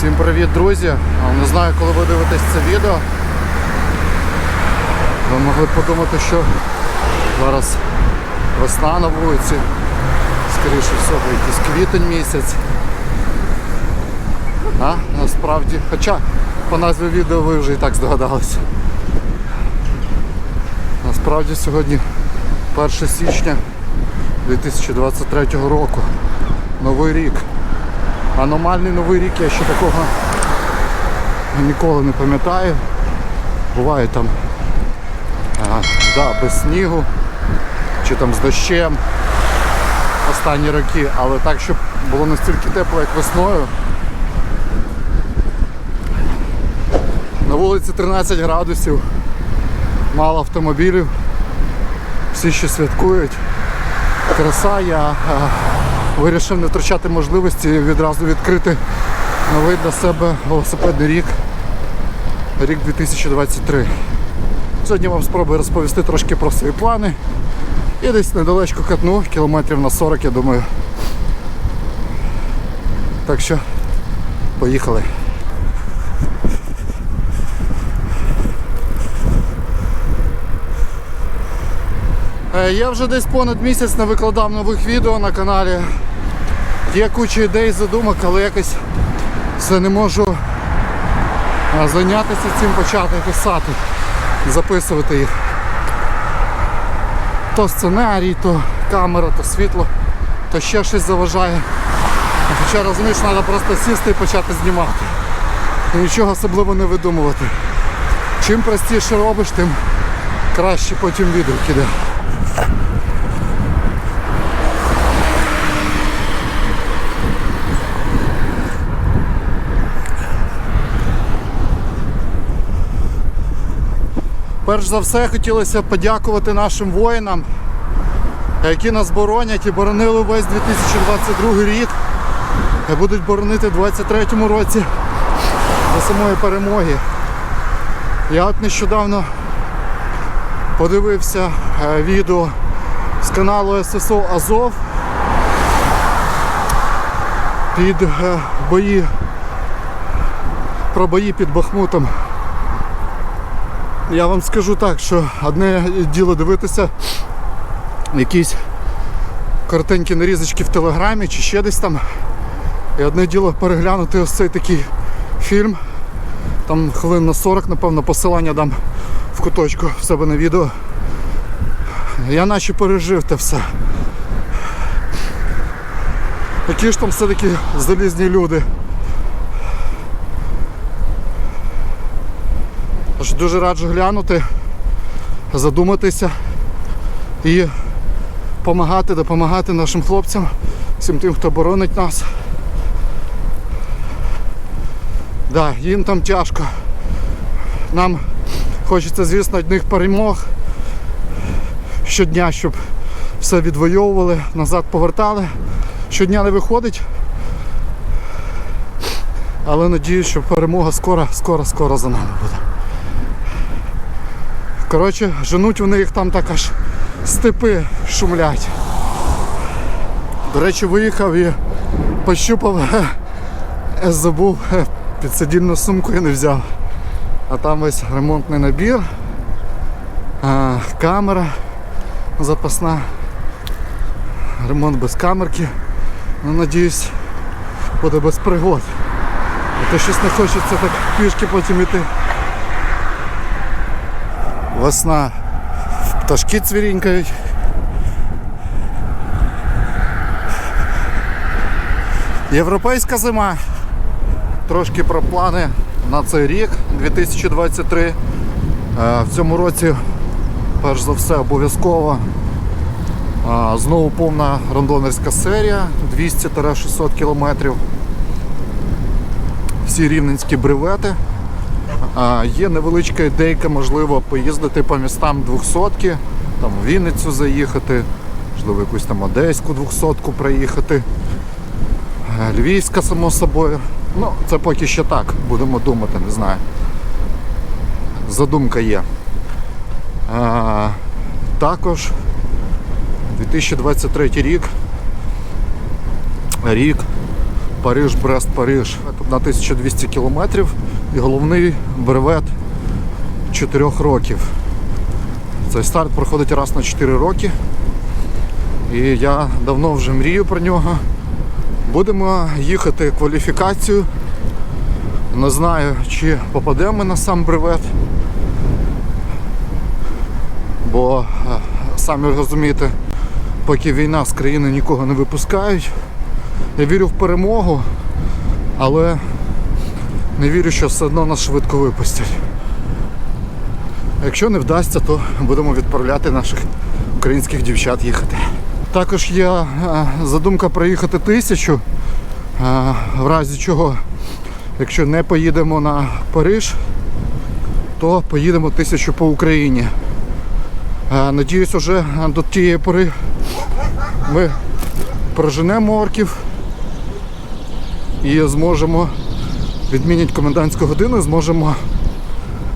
Всім привіт, друзі! Не знаю, коли ви дивитесь це відео. Ви могли б подумати, що зараз весна на вулиці. Скоріше всього, якийсь квітень місяць. А, насправді, хоча по назві відео ви вже і так здогадалися. Насправді сьогодні 1 січня 2023 року. Новий рік. Аномальний новий рік я ще такого ніколи не пам'ятаю. Буває там а, да, без снігу чи там з дощем останні роки, але так, щоб було настільки тепло, як весною. На вулиці 13 градусів, мало автомобілів, всі ще святкують. Краса, я вирішив не втрачати можливості відразу відкрити новий для себе велосипедний рік. Рік 2023. Сьогодні вам спробую розповісти трошки про свої плани. І десь недалечко катну, кілометрів на 40, я думаю. Так що, поїхали. Е, Я вже десь понад місяць не викладав нових відео на каналі. Є куча ідей, задумок, але якось все не можу зайнятися цим, почати писати, записувати їх. То сценарій, то камера, то світло, то ще щось заважає. Хоча розумієш, треба просто сісти і почати знімати. І нічого особливо не видумувати. Чим простіше робиш, тим краще потім відео іде. Перш за все хотілося подякувати нашим воїнам, які нас боронять і боронили весь 2022 рік і будуть боронити в 2023 році до самої перемоги. Я от нещодавно подивився е, відео з каналу ССО Азов під е, бої про бої під Бахмутом. Я вам скажу так, що одне діло дивитися якісь коротенькі нарізочки в телеграмі чи ще десь там. І одне діло переглянути ось цей такий фільм. Там хвилин на 40, напевно, посилання дам в куточку в себе на відео. Я наче пережив те все. Які ж там все-таки залізні люди. Дуже раджу глянути, задуматися і допомагати, допомагати нашим хлопцям, всім тим, хто боронить нас. Да, їм там тяжко. Нам хочеться, звісно, одних перемог щодня, щоб все відвоювали, назад повертали. Щодня не виходить. Але надіюсь, що перемога скоро, скоро, скоро за нами буде. Коротше, женуть вони їх там так аж степи шумлять. До речі, виїхав і пощупав, забув, підсидільну сумку я не взяв. А там весь ремонтний набір, камера запасна, ремонт без камерки. Ну, надіюсь, буде без пригод. А то щось не хочеться так пішки потім іти. Весна. Пташки цвірінькають. Європейська зима. Трошки про плани на цей рік 2023. Е, В цьому році, перш за все, обов'язково е, знову повна рандонерська серія 200-600 кілометрів. Всі рівненські бревети. Є невеличка ідейка, можливо, поїздити по містам 200 там в Вінницю заїхати, можливо, якусь там Одеську 200-ку проїхати. Е, Львівська, само собою. Ну, це поки що так, будемо думати, не знаю. Задумка є. А, також 2023 рік. Рік Париж, Брест, Париж на 1200 кілометрів і головний бревет 4 років. Цей старт проходить раз на 4 роки. І я давно вже мрію про нього. Будемо їхати кваліфікацію. Не знаю, чи попадемо на сам бревет. Бо, е, самі розумієте, поки війна з країни нікого не випускають. Я вірю в перемогу, але не вірю, що все одно нас швидко випустять. Якщо не вдасться, то будемо відправляти наших українських дівчат їхати. Також є е, задумка проїхати тисячу, е, в разі чого, якщо не поїдемо на Париж, то поїдемо тисячу по Україні. Е, Надіюсь, уже до тієї пори ми проженемо орків і зможемо відмінити комендантську годину, і зможемо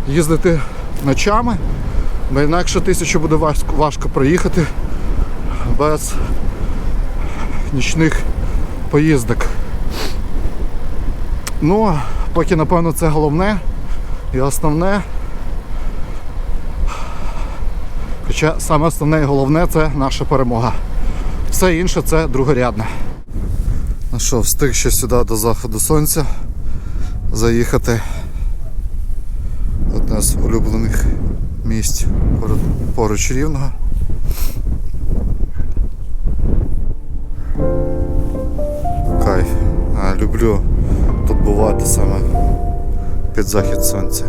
їздити ночами, бо інакше тисячу буде важко, важко проїхати без нічних поїздок. Ну, поки напевно це головне і основне. Хоча саме основне і головне це наша перемога. Все інше це другорядне. Ну що, встиг ще сюди до заходу сонця заїхати. Одне з улюблених місць поруч- рівного. Кайф. Люблю тут бувати саме під захід сонця.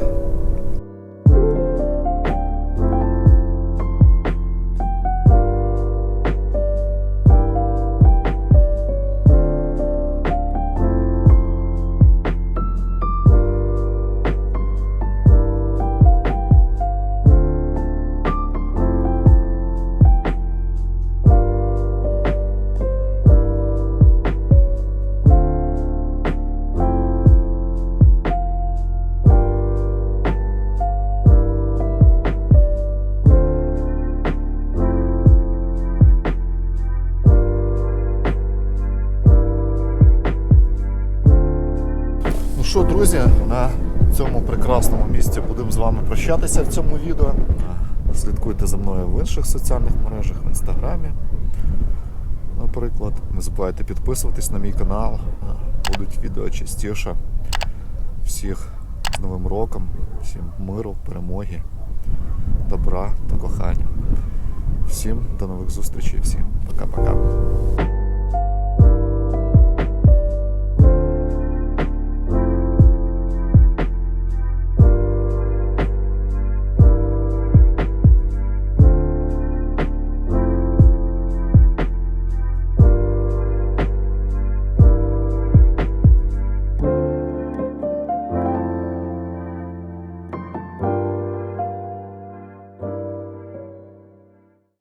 Друзі, на цьому прекрасному місці будемо з вами прощатися в цьому відео. Слідкуйте за мною в інших соціальних мережах, в інстаграмі. Наприклад, не забувайте підписуватись на мій канал. Будуть відео частіше. Всіх з Новим роком, всім миру, перемоги, добра та кохання. Всім до нових зустрічей, всім пока-пока.